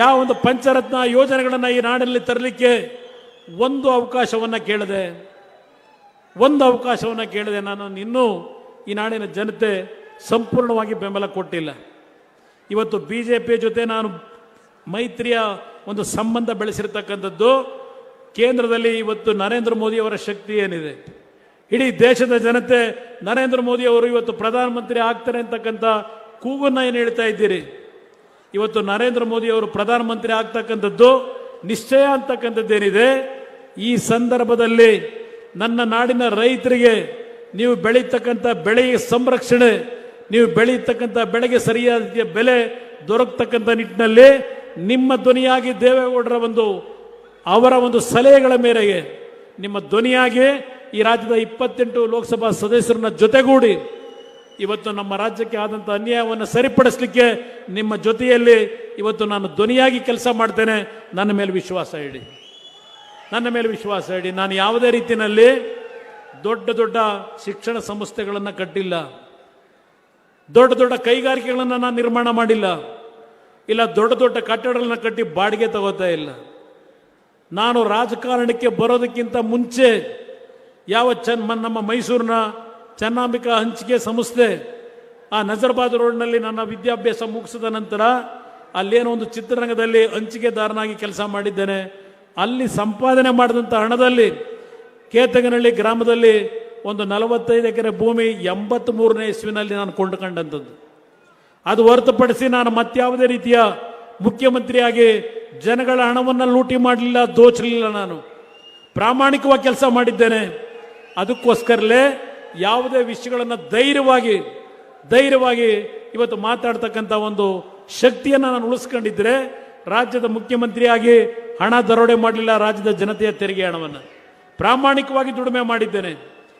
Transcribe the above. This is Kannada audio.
ಯಾವ ಒಂದು ಪಂಚರತ್ನ ಯೋಜನೆಗಳನ್ನು ಈ ನಾಡಿನಲ್ಲಿ ತರಲಿಕ್ಕೆ ಒಂದು ಅವಕಾಶವನ್ನು ಕೇಳಿದೆ, ಒಂದು ಅವಕಾಶವನ್ನು ಕೇಳಿದೆ ನಾನು ಇನ್ನೂ ಈ ನಾಡಿನ ಜನತೆ ಸಂಪೂರ್ಣವಾಗಿ ಬೆಂಬಲ ಕೊಟ್ಟಿಲ್ಲ. ಇವತ್ತು ಬಿ ಜೆ ಪಿಯ ಜೊತೆ ನಾನು ಮೈತ್ರಿಯ ಒಂದು ಸಂಬಂಧ ಬೆಳೆಸಿರ್ತಕ್ಕಂಥದ್ದು, ಕೇಂದ್ರದಲ್ಲಿ ಇವತ್ತು ನರೇಂದ್ರ ಮೋದಿ ಅವರ ಶಕ್ತಿ ಏನಿದೆ? ಇಡೀ ದೇಶದ ಜನತೆ ನರೇಂದ್ರ ಮೋದಿ ಅವರು ಇವತ್ತು ಪ್ರಧಾನಮಂತ್ರಿ ಆಗ್ತಾರೆ ಅಂತಕ್ಕಂಥ ಕೂಗನ್ನು ಏನು ಹೇಳ್ತಾ ಇದ್ದೀರಿ? ಇವತ್ತು ನರೇಂದ್ರ ಮೋದಿ ಅವರು ಪ್ರಧಾನಮಂತ್ರಿ ಆಗ್ತಕ್ಕಂಥದ್ದು ನಿಶ್ಚಯ ಅಂತಕ್ಕಂಥದ್ದೇನಿದೆ, ಈ ಸಂದರ್ಭದಲ್ಲಿ ನನ್ನ ನಾಡಿನ ರೈತರಿಗೆ ನೀವು ಬೆಳೀತಕ್ಕಂಥ ಬೆಳೆಯ ಸಂರಕ್ಷಣೆ, ನೀವು ಬೆಳೀತಕ್ಕಂಥ ಬೆಳೆಗೆ ಸರಿಯಾದ ಬೆಲೆ ದೊರಕತಕ್ಕಂಥ ನಿಟ್ಟಿನಲ್ಲಿ ನಿಮ್ಮ ಧ್ವನಿಯಾಗಿ ದೇವೇಗೌಡರ ಒಂದು, ಅವರ ಒಂದು ಸಲಹೆಗಳ ಮೇರೆಗೆ ನಿಮ್ಮ ಧ್ವನಿಯಾಗಿ ಈ ರಾಜ್ಯದ ಇಪ್ಪತ್ತೆಂಟು ಲೋಕಸಭಾ ಸದಸ್ಯರನ್ನ ಜೊತೆಗೂಡಿ ಇವತ್ತು ನಮ್ಮ ರಾಜ್ಯಕ್ಕೆ ಆದಂಥ ಅನ್ಯಾಯವನ್ನು ಸರಿಪಡಿಸಲಿಕ್ಕೆ ನಿಮ್ಮ ಜೊತೆಯಲ್ಲಿ ಇವತ್ತು ನಾನು ಧ್ವನಿಯಾಗಿ ಕೆಲಸ ಮಾಡ್ತೇನೆ. ನನ್ನ ಮೇಲೆ ವಿಶ್ವಾಸ ಇಡಿ. ನನ್ನ ಮೇಲೆ ವಿಶ್ವಾಸ ಇಡಿ. ನಾನು ಯಾವುದೇ ರೀತಿಯಲ್ಲಿ ದೊಡ್ಡ ದೊಡ್ಡ ಶಿಕ್ಷಣ ಸಂಸ್ಥೆಗಳನ್ನು ಕಟ್ಟಿಲ್ಲ. ದೊಡ್ಡ ದೊಡ್ಡ ಕೈಗಾರಿಕೆಗಳನ್ನು ನಾನು ನಿರ್ಮಾಣ ಮಾಡಿಲ್ಲ. ಇಲ್ಲ, ದೊಡ್ಡ ದೊಡ್ಡ ಕಟ್ಟಡಗಳನ್ನ ಕಟ್ಟಿ ಬಾಡಿಗೆ ತಗೋತಾ ಇಲ್ಲ. ನಾನು ರಾಜಕಾರಣಕ್ಕೆ ಬರೋದಕ್ಕಿಂತ ಮುಂಚೆ ಯಾವ ಚನ್ ನಮ್ಮ ಮೈಸೂರಿನ ಚೆನ್ನಾಂಬಿಕಾ ಹಂಚಿಕೆ ಸಂಸ್ಥೆ ಆ ನಜರ್ಬಾದ್ ರೋಡ್ನಲ್ಲಿ ನನ್ನ ವಿದ್ಯಾಭ್ಯಾಸ ಮುಗಿಸಿದ ನಂತರ ಅಲ್ಲೇನೋ ಒಂದು ಚಿತ್ರರಂಗದಲ್ಲಿ ಹಂಚಿಕೆದಾರನಾಗಿ ಕೆಲಸ ಮಾಡಿದ್ದೇನೆ. ಅಲ್ಲಿ ಸಂಪಾದನೆ ಮಾಡಿದಂಥ ಹಣದಲ್ಲಿ ಕೇತಗನಹಳ್ಳಿ ಗ್ರಾಮದಲ್ಲಿ ಒಂದು ನಲವತ್ತೈದು ಎಕರೆ ಭೂಮಿ ಎಂಬತ್ತ್ ಮೂರನೇ ಇಸ್ವಿನಲ್ಲಿ ನಾನು ಕೊಂಡುಕೊಂಡಂಥದ್ದು. ಅದು ಹೊರತುಪಡಿಸಿ ನಾನು ಮತ್ತಾವುದೇ ರೀತಿಯ ಮುಖ್ಯಮಂತ್ರಿಯಾಗಿ ಜನಗಳ ಹಣವನ್ನು ಲೂಟಿ ಮಾಡಲಿಲ್ಲ, ದೋಚಲಿಲ್ಲ ನಾನು. ಪ್ರಾಮಾಣಿಕವಾಗಿ ಕೆಲಸ ಮಾಡಿದ್ದೇನೆ. ಅದಕ್ಕೋಸ್ಕರಲೇ ಯಾವುದೇ ವಿಷಯಗಳನ್ನು ಧೈರ್ಯವಾಗಿ ಧೈರ್ಯವಾಗಿ ಇವತ್ತು ಮಾತಾಡ್ತಕ್ಕಂಥ ಒಂದು ಶಕ್ತಿಯನ್ನು ನಾನು ಉಳಿಸ್ಕೊಂಡಿದ್ರೆ ರಾಜ್ಯದ ಮುಖ್ಯಮಂತ್ರಿಯಾಗಿ ಹಣ ದರೋಡೆ ಮಾಡಲಿಲ್ಲ, ರಾಜ್ಯದ ಜನತೆಯ ತೆರಿಗೆ ಹಣವನ್ನು. ಪ್ರಾಮಾಣಿಕವಾಗಿ ದುಡಿಮೆ ಮಾಡಿದ್ದೇನೆ.